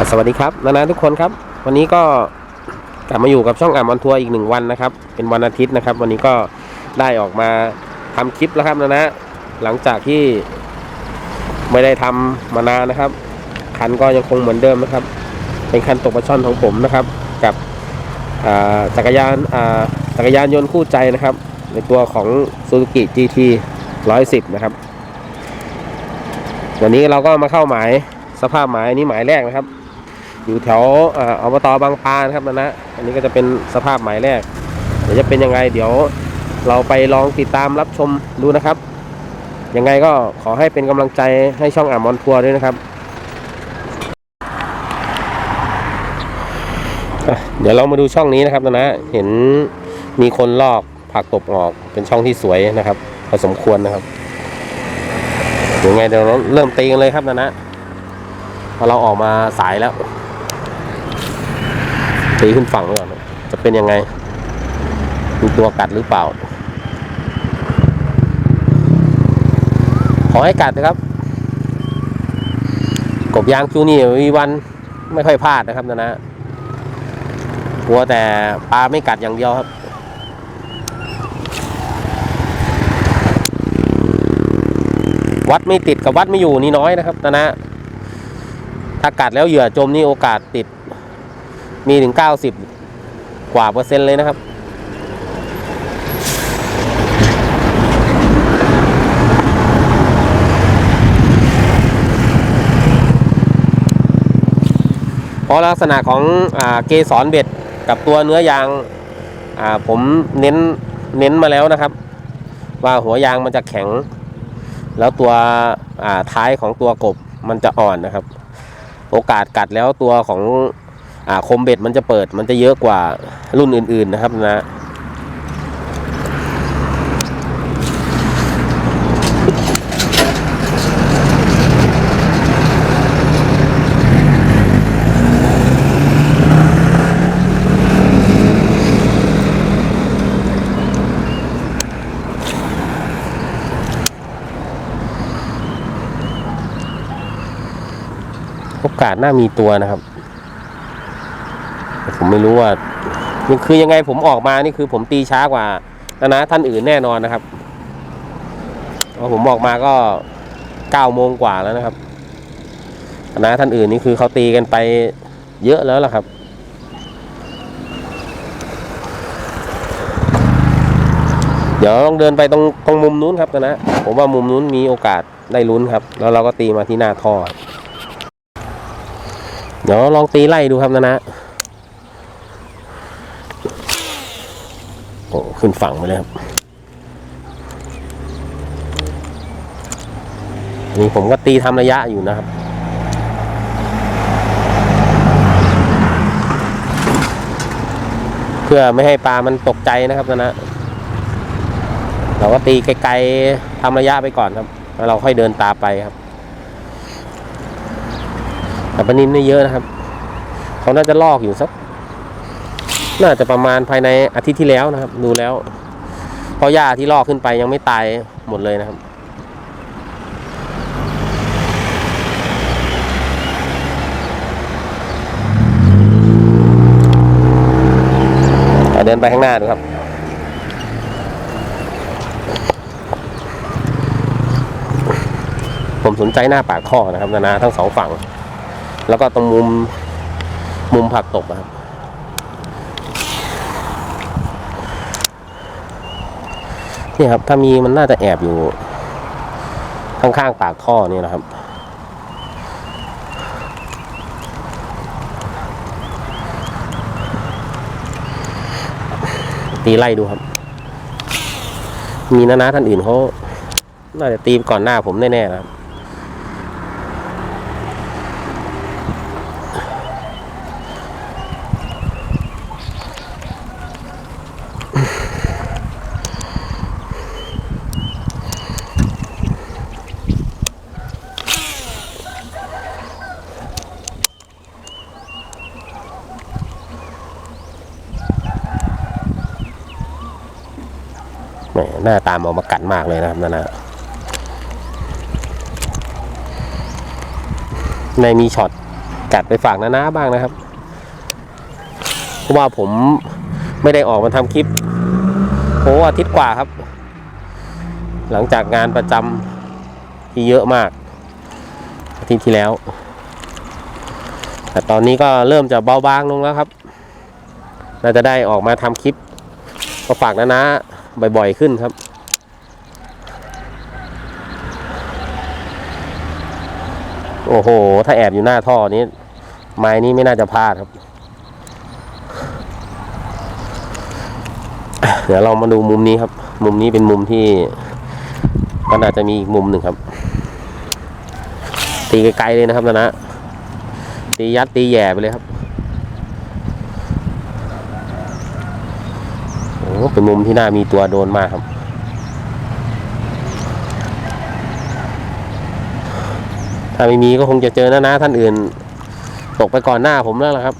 ่สวัสดีครับนานาทุกคนครับ วันนี้ก็กลับมาอยู่กับช่องอ่ามอนทัวร์อีกหนึ่งวันนะครับ เป็นวันอาทิตย์นะครับ วันนี้ก็ได้ออกมาทำคลิปแล้วครับนานะหลังจากที่ไม่ได้ทำมานานนะครับ คันก็ยังคงเหมือนเดิมนะครับ เป็นคันตกปลาช่อนของผมนะครับ กับอ่าจักรยานอ่าจักรยานยนต์คู่ใจนะครับ ในตัวของ Suzuki GT 110 นะครับ วันนี้เราก็มาเข้าหมายสภาพหมายนี้หมายแรกนะครับ อยู่แถวอ่าอบตบางปานครับนะนะ อันนี้ก็จะเป็นสภาพหมายแรก เดี๋ยวจะเป็นยังไงเดี๋ยวเราไปลองติดตามรับชมดูนะครับ ยังไงก็ขอให้เป็นกำลังใจให้ช่องอ่ามอนทัวร์ด้วยนะครับ เดี๋ยวเรามาดูช่องนี้นะครับนะนะ เห็นมีคนลอกผักตบออกเป็นช่องที่สวยนะครับพอสมควรนะครับเดี๋ยวไงเดี๋ยวเราเริ่มตีกันเลยครับนะนะพอเราออกมาสายแล้ว ตีขึ้นฝั่งก่อนจะเป็นยังไง มีตัวกัดหรือเปล่า ขอให้กัดนะครับ กบยางจูนี่มีวันไม่ค่อยพลาดนะครับนะนะกลัวแต่ปลาไม่กัดอย่างเดียวครับวัดไม่ติดกับวัดไม่อยู่นี่น้อยนะครับนะนะถ้ากัดแล้วเหยื่อจมนี่โอกาสติด มีถึง 90 กว่าเปอร์เซ็นต์เลยนะครับ เพราะลักษณะของอเกสรเบ็ดกับตัวเนื้อยางผมเน้นเน้นมาแล้วนะครับ ว่าหัวยางมันจะแข็ง แล้วตัวท้ายของตัวกบมันจะอ่อนนะครับ โอกาสกัดแล้วตัวของอ คมเบ็ดมันจะเปิดมันจะเยอะกว่ารุ่นอื่น ๆนะครับนะโอกาสน่ามีตัวนะครับ ผมไม่รู้ว่ามันคือยังไงผมออกมานี่คือผมตีช้ากว่านะนะท่านอื่นแน่นอนนะครับเพราะผมออกมาก็เก้าโมงกว่าแล้วนะครับนะท่านอื่นนี่คือเขาตีกันไปเยอะแล้วล่ะครับเดี๋ยวลองเดินไปตรงตรงมุมนู้นครับนะนะผมว่ามุมนู้นมีโอกาสได้ลุ้นครับ แล้วเราก็ตีมาที่หน้าท่อ เดี๋ยวลองตีไล่ดูครับนะนะ โอ้ขึ้นฝั่งไปเลยครับนี่ผมก็ตีทำระยะอยู่นะครับเพื่อไม่ให้ปลามันตกใจนะครับนะนะ เราก็ตีไกลๆทำระยะไปก่อนครับ แล้วเราค่อยเดินตาไปครับ แต่ปลานินไม่เยอะนะครับ เขาน่าจะลอกอยู่สัก น่าจะประมาณภายในอาทิตย์ที่แล้วนะครับ ดูแล้วเพราะหญ้าที่ลอกขึ้นไปยังไม่ตายหมดเลยนะครับเดินไปข้างหน้าดูครับผมสนใจหน้าปากท่อนะครับนานาทั้งสองฝั่ง แล้วก็ตรงมุมมุมผักตบอะครับ นี่ครับ ถ้ามีมันน่าจะแอบอยู่ ข้างๆปากท่อนี่นะครับ ตีไล่ดูครับ มีน้าๆท่านอื่นเขาน่าจะตีก่อนหน้าผมแน่ๆนะครับ หมหน้าตามออกมากัดมากเลยนะครับนานาในมีช็อตจัดไปฝากนานาบ้างนะครับ เพราะว่าผมไม่ได้ออกมาทำคลิปโอ้อาทิตย์กว่าครับ หลังจากงานประจำที่เยอะมาก อาทิตย์ที่แล้ว แต่ตอนนี้ก็เริ่มจะเบาบางลงแล้วครับ น่าจะได้ออกมาทำคลิปก็ฝากนานา บ่อยๆขึ้นครับ โอ้โห ถ้าแอบอยู่หน้าท่อนี้ ไม้นี้ไม่น่าจะพลาดครับ เดี๋ยวเรามาดูมุมนี้ครับ มุมนี้เป็นมุมที่ก็น่าจะมีอีกมุมหนึ่งครับ ตีไกลๆเลยนะครับนะนะตียัดตีแย่ไปเลยครับ โอ้ เป็นมุมที่น่ามีตัวโดนมากครับ ถ้าไม่มีก็คงจะเจอน้าท่านอื่น ตกไปก่อนหน้าผมแล้วล่ะครับ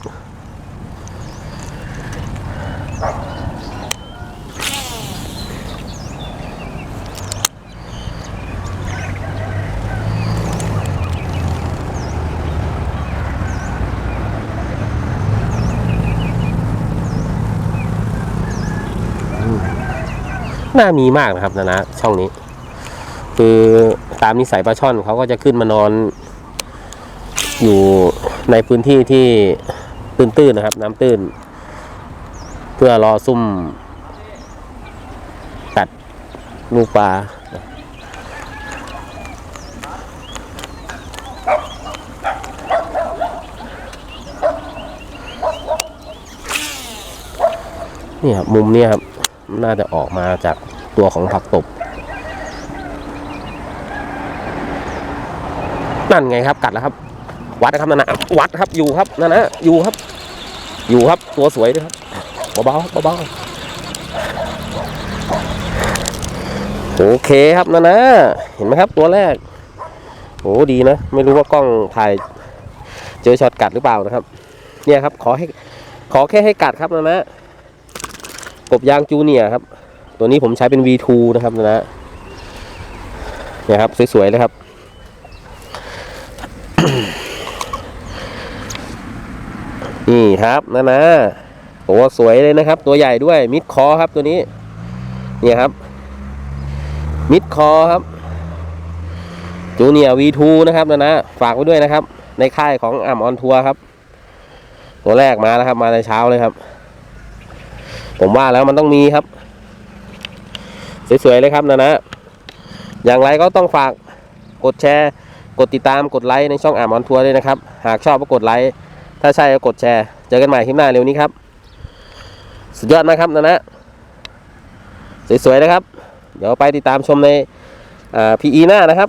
น่ามีมากนะครับนะนะช่องนี้ คือตามนิสัยปลาช่อนเขาก็จะขึ้นมานอน อยู่ในพื้นที่ที่ตื้นๆนะครับ น้ำตื้น เพื่อรอซุ่ม ตัดลูกปลาเนี่ยครับมุมเนี่ยครับ น่าจะออกมาจากตัวของผักตบ นั่นไงครับกัดแล้วครับ วัดนะครับนั่นนะวัดครับอยู่ครับนั่นนะอยู่ครับ อยู่ครับตัวสวยด้วยครับเบาๆเบาๆโอเคครับนั่นนะเห็นไหมครับ ตัวแรกโอ้ดีนะ ไม่รู้ว่ากล้องถ่ายเจอช็อตกัดหรือเปล่านะครับ เนี่ยครับ ขอให้ขอแค่ให้กัดครับนะนะ กบยางจูเนียครับ ตัวนี้ผมใช้เป็น V2 นะครับนะนะเนี่ยครับ สวยๆเลยครับ นี่ครับนะนะตัวสวยเลยนะครับ ตัวใหญ่ด้วยมิดคอครับตัวนี้ เนี่ยครับ มิดคอครับจูเนียร์ V2 นะครับนะนะฝากไว้ด้วยนะครับ ในค่ายของอ่ำออนทัวร์ครับ ตัวแรกมาแล้วครับ มาในเช้าเลยครับ ผมว่าแล้วมันต้องมีครับ สวยๆเลยครับนะนะ อย่างไรก็ต้องฝากกดแชร์ กดติดตามกดไลค์ในช่องอ่ามอนทัวร์ด้วยนะครับ หากชอบก็กดไลค์ถ้าใช่ก็กดแชร์ เจอกันใหม่คลิปหน้าเร็วนี้ครับ สุดยอดนะครับนะนะ สวยๆนะครับ เดี๋ยวไปติดตามชมในพีอีหน้านะครับ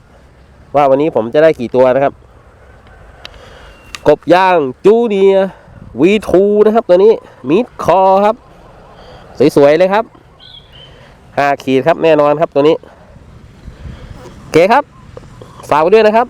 ว่าวันนี้ผมจะได้กี่ตัวนะครับ กบย่างจูเนียวีทูนะครับตัวนี้มิดคอครับ สวยๆเลยครับห้าขีดครับแน่นอนครับตัวนี้ เก๋คครับ ฝากไว้ด้วยนะครับ